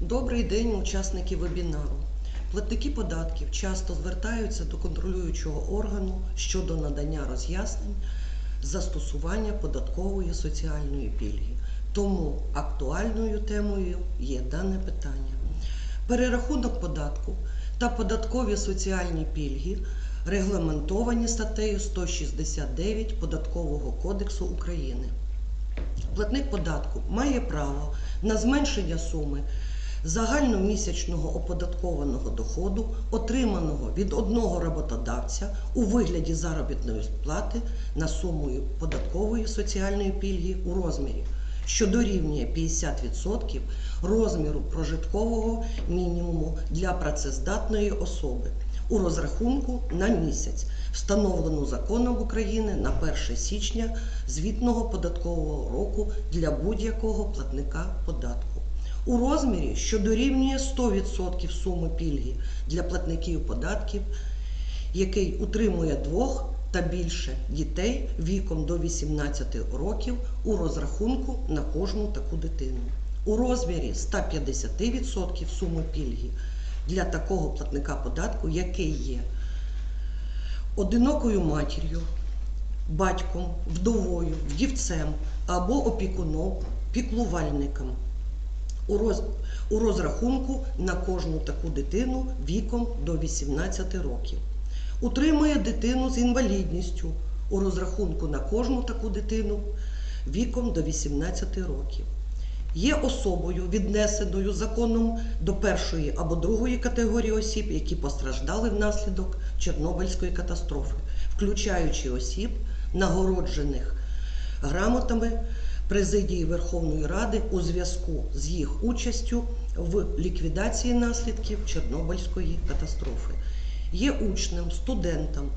Добрий день, учасники вебінару. Платники податків часто звертаються до контролюючого органу щодо надання роз'яснень застосування податкової соціальної пільги. Тому актуальною темою є дане питання. Перерахунок податку та податкові соціальні пільги регламентовані статтею 169 Податкового кодексу України. Платник податку має право на зменшення суми загальномісячного оподаткованого доходу, отриманого від одного роботодавця у вигляді заробітної сплати на суму податкової соціальної пільги у розмірі, що дорівнює 50% розміру прожиткового мінімуму для працездатної особи у розрахунку на місяць, встановлену законом України на 1 січня звітного податкового року для будь-якого платника податку. У розмірі, що дорівнює 100% суми пільги для платників податків, який утримує двох та більше дітей віком до 18 років у розрахунку на кожну таку дитину. У розмірі 150% суми пільги для такого платника податку, який є одинокою матір'ю, батьком, вдовою, вдівцем або опікуном, піклувальником у, розрахунку на кожну таку дитину віком до 18 років. Утримує дитину з інвалідністю у розрахунку на кожну таку дитину віком до 18 років. Є особою, віднесеною законом до першої або другої категорії осіб, які постраждали внаслідок Чорнобильської катастрофи, включаючи осіб, нагороджених грамотами президії Верховної Ради у зв'язку з їх участю в ліквідації наслідків Чорнобильської катастрофи. Є учнем, студентом,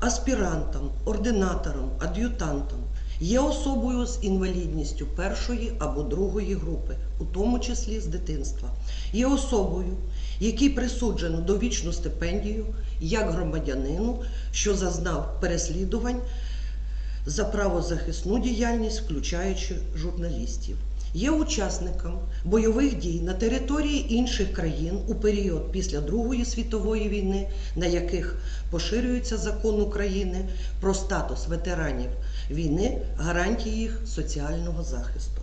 аспірантом, ординатором, ад'ютантом, є особою з інвалідністю першої або другої групи, у тому числі з дитинства, є особою, якій присуджено довічну стипендію як громадянину, що зазнав переслідувань за правозахисну діяльність, включаючи журналістів. Є учасником бойових дій на території інших країн у період після Другої світової війни, на яких поширюється закон України про статус ветеранів війни, гарантії їх соціального захисту.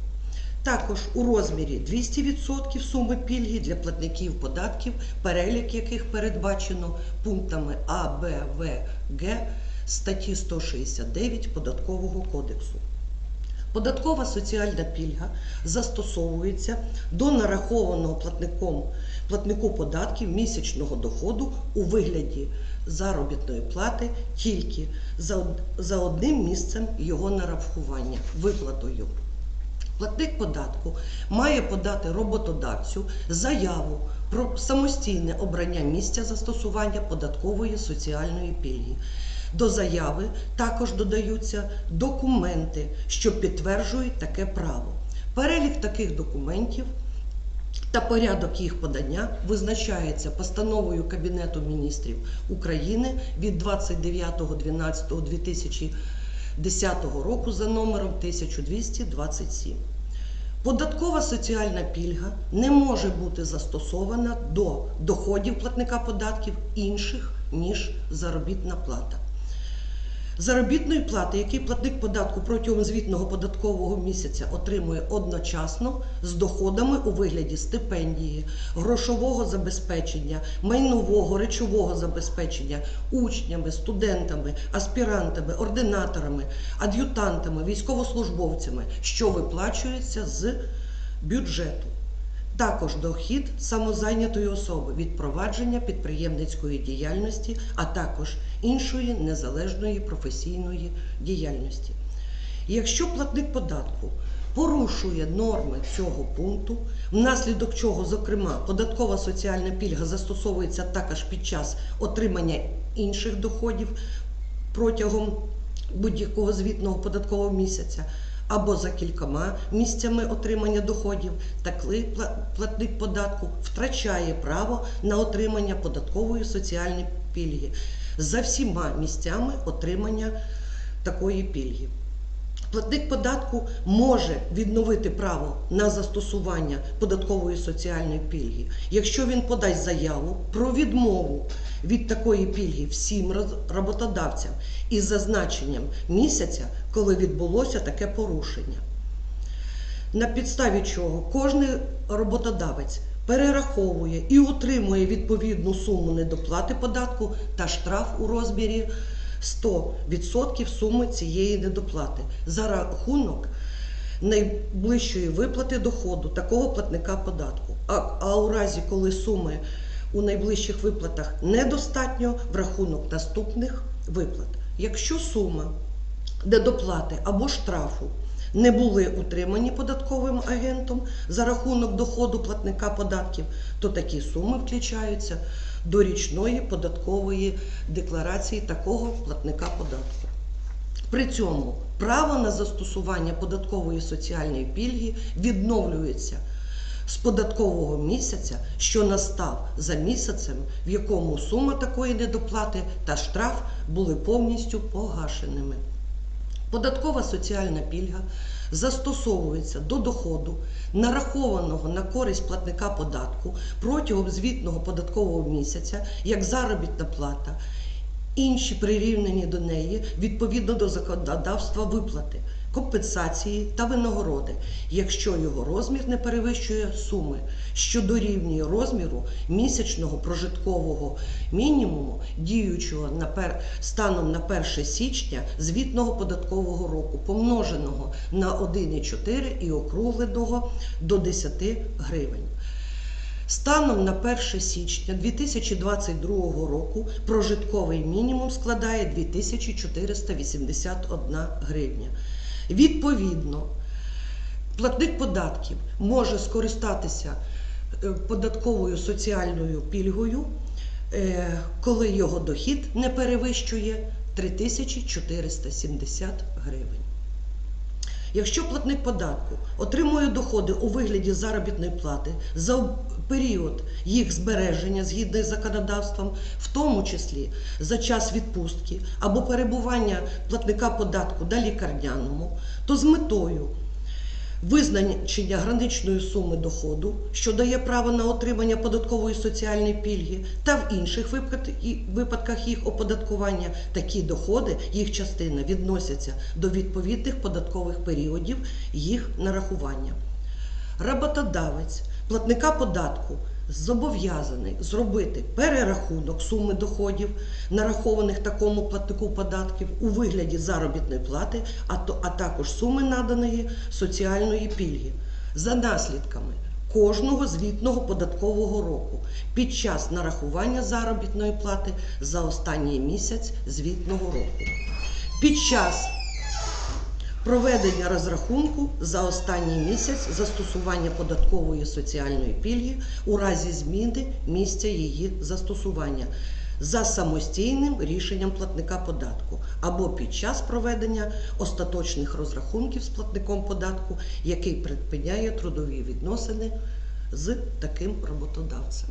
Також у розмірі 200% суми пільги для платників податків, перелік яких передбачено пунктами А, Б, В, Г статті 169 Податкового кодексу. Податкова соціальна пільга застосовується до нарахованого платником платнику податків місячного доходу у вигляді заробітної плати тільки за, за одним місцем його нарахування виплатою. Платник податку має подати роботодавцю заяву про самостійне обрання місця застосування податкової соціальної пільги. До заяви також додаються документи, що підтверджують таке право. Перелік таких документів та порядок їх подання визначається постановою Кабінету міністрів України від 29.12.2010 року за номером 1227. Податкова соціальна пільга не може бути застосована до доходів платника податків інших, ніж заробітна плата. Заробітної плати, який платник податку протягом звітного податкового місяця отримує одночасно з доходами у вигляді стипендії, грошового забезпечення, майнового, речового забезпечення учнями, студентами, аспірантами, ординаторами, ад'ютантами, військовослужбовцями, що виплачується з бюджету. Також дохід самозайнятої особи від провадження підприємницької діяльності, а також іншої незалежної професійної діяльності. Якщо платник податку порушує норми цього пункту, внаслідок чого, зокрема, податкова соціальна пільга застосовується також під час отримання інших доходів протягом будь-якого звітного податкового місяця, або за кількома місцями отримання доходів, такий платник податку втрачає право на отримання податкової соціальної пільги за всіма місцями отримання такої пільги. Платник податку може відновити право на застосування податкової соціальної пільги, якщо він подасть заяву про відмову від такої пільги всім роботодавцям із зазначенням місяця, коли відбулося таке порушення. На підставі чого кожен роботодавець перераховує і утримує відповідну суму недоплати податку та штраф у розмірі 100% суми цієї недоплати за рахунок найближчої виплати доходу такого платника податку. А, а у разі, коли суми у найближчих виплатах недостатньо, в рахунок наступних виплат. Якщо сума недоплати або штрафу не були утримані податковим агентом за рахунок доходу платника податків, то такі суми включаються до річної податкової декларації такого платника податку. При цьому право на застосування податкової соціальної пільги відновлюється з податкового місяця, що настав за місяцем, в якому сума такої недоплати та штраф були повністю погашеними. Податкова соціальна пільга застосовується до доходу, нарахованого на користь платника податку протягом звітного податкового місяця, як заробітна плата, інші прирівнені до неї відповідно до законодавства виплати, компенсації та винагороди, якщо його розмір не перевищує суми, що дорівнює розміру місячного прожиткового мінімуму, діючого на пер... станом на 1 січня звітного податкового року, помноженого на 1,4 і округленого до 10 гривень. Станом на 1 січня 2022 року прожитковий мінімум складає 2481 гривня. Відповідно, платник податків може скористатися е, податковою соціальною пільгою, е, коли його дохід не перевищує 3470 гривень. Якщо платник податку отримує доходи у вигляді заробітної плати за період їх збереження згідно із законодавством, в тому числі за час відпустки або перебування платника податку на лікарняному, то з метою визначення граничної суми доходу, що дає право на отримання податкової соціальної пільги, та в інших випадках їх оподаткування, такі доходи, їх частина відносяться до відповідних податкових періодів їх нарахування. Роботодавець платника податку зобов'язаний зробити перерахунок суми доходів, нарахованих такому платнику податків у вигляді заробітної плати, а, то, а також суми наданої соціальної пільги за наслідками кожного звітного податкового року під час нарахування заробітної плати за останній місяць звітного року. Під час Проведення розрахунку за останній місяць застосування податкової соціальної пільги у разі зміни місця її застосування за самостійним рішенням платника податку або під час проведення остаточних розрахунків з платником податку, який припиняє трудові відносини з таким роботодавцем.